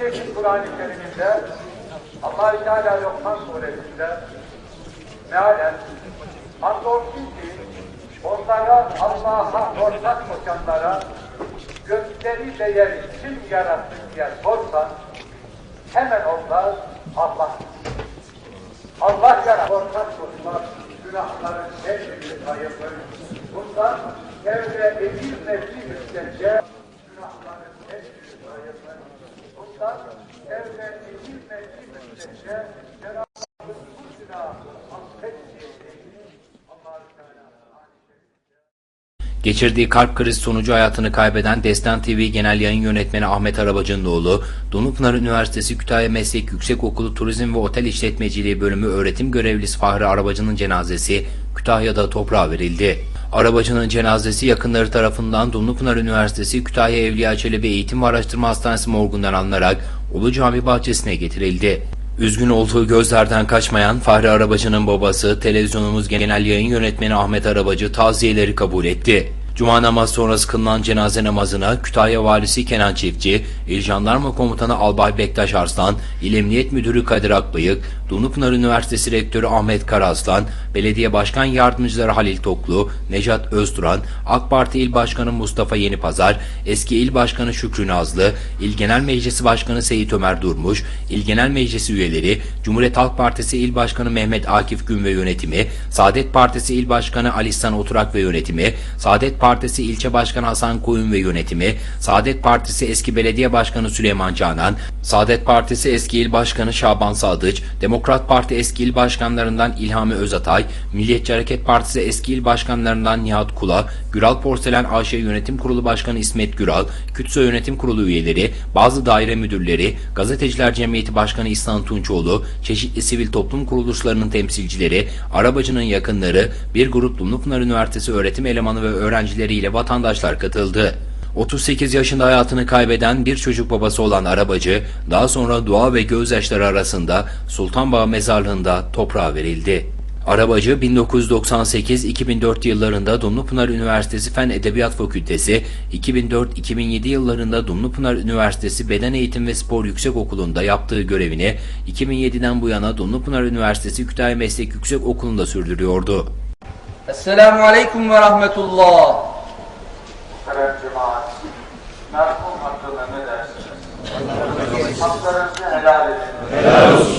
Nitekim Kur'an-ı Kerim'inde Allah-u Teala Lokman suresinde mealen andolsun ki onlara Allah'a ortak koşanlara gökleri ve yeri kim yarattı diye sorsan hemen onlar Allah. Allah yarattı. Ortak koşmak günahların en büyük hayırdır. Bundan çevre edilmesi müddetçe günahların en büyük hayırdır. Bundan çevre edilmesi müddetçe Cenab-ı bu günahı Geçirdiği kalp krizi sonucu hayatını kaybeden Destan TV Genel Yayın Yönetmeni Ahmet Arabacı'nın oğlu, Donupınar Üniversitesi Kütahya Meslek Yüksekokulu Turizm ve Otel İşletmeciliği Bölümü öğretim görevlisi Fahri Arabacı'nın cenazesi Kütahya'da toprağa verildi. Arabacı'nın cenazesi yakınları tarafından Dumlupınar Üniversitesi Kütahya Evliya Çelebi Eğitim ve Araştırma Hastanesi morgundan alınarak Ulu Cami bahçesine getirildi. Üzgün olduğu gözlerden kaçmayan Fahri Arabacı'nın babası, televizyonumuz genel yayın yönetmeni Ahmet Arabacı taziyeleri kabul etti. Cuma namaz sonrası kılınan cenaze namazına Kütahya Valisi Kenan Çiftçi, İl Jandarma Komutanı Albay Bektaş Arslan, İl Emniyet Müdürü Kadir Akbayık, Dumlupınar Üniversitesi Rektörü Ahmet Karaslan, Belediye Başkan Yardımcıları Halil Toklu, Necat Özturan, AK Parti İl Başkanı Mustafa Yenipazar, eski İl Başkanı Şükrü Nazlı, İl Genel Meclisi Başkanı Seyit Ömer Durmuş, İl Genel Meclisi üyeleri, Cumhuriyet Halk Partisi İl Başkanı Mehmet Akif Gün ve yönetimi, Saadet Partisi İl Başkanı Ali Oturak ve yönetimi, Saadet Partisi İlçe Başkanı Hasan Koyun ve yönetimi, Saadet Partisi eski Belediye Başkanı Süleyman Canan, Saadet Partisi eski İl Başkanı Şaban Sadıç, Demokrat Parti eski İl Başkanlarından İlhami Özatay, Milliyetçi Hareket Partisi eski İl Başkanlarından Nihat Kula, Güral Porselen AŞ Yönetim Kurulu Başkanı İsmet Güral, Kütso Yönetim Kurulu üyeleri, bazı daire müdürleri, Gazeteciler Cemiyeti Başkanı İhsan Tunçoğlu, çeşitli sivil toplum kuruluşlarının temsilcileri, arabacının yakınları, bir grup Dumlupınar Üniversitesi öğretim elemanı ve öğrencileriyle vatandaşlar katıldı. 38 yaşında hayatını kaybeden bir çocuk babası olan arabacı, daha sonra dua ve gözyaşları arasında Sultanbağ mezarlığında toprağa verildi. Arabacı 1998-2004 yıllarında Dumlupınar Üniversitesi Fen Edebiyat Fakültesi, 2004-2007 yıllarında Dumlupınar Üniversitesi Beden Eğitim ve Spor Yüksekokulu'nda yaptığı görevini 2007'den bu yana Dumlupınar Üniversitesi Kütahya Meslek Yüksekokulu'nda sürdürüyordu. Esselamu Aleyküm ve Rahmetullah. Obrigado.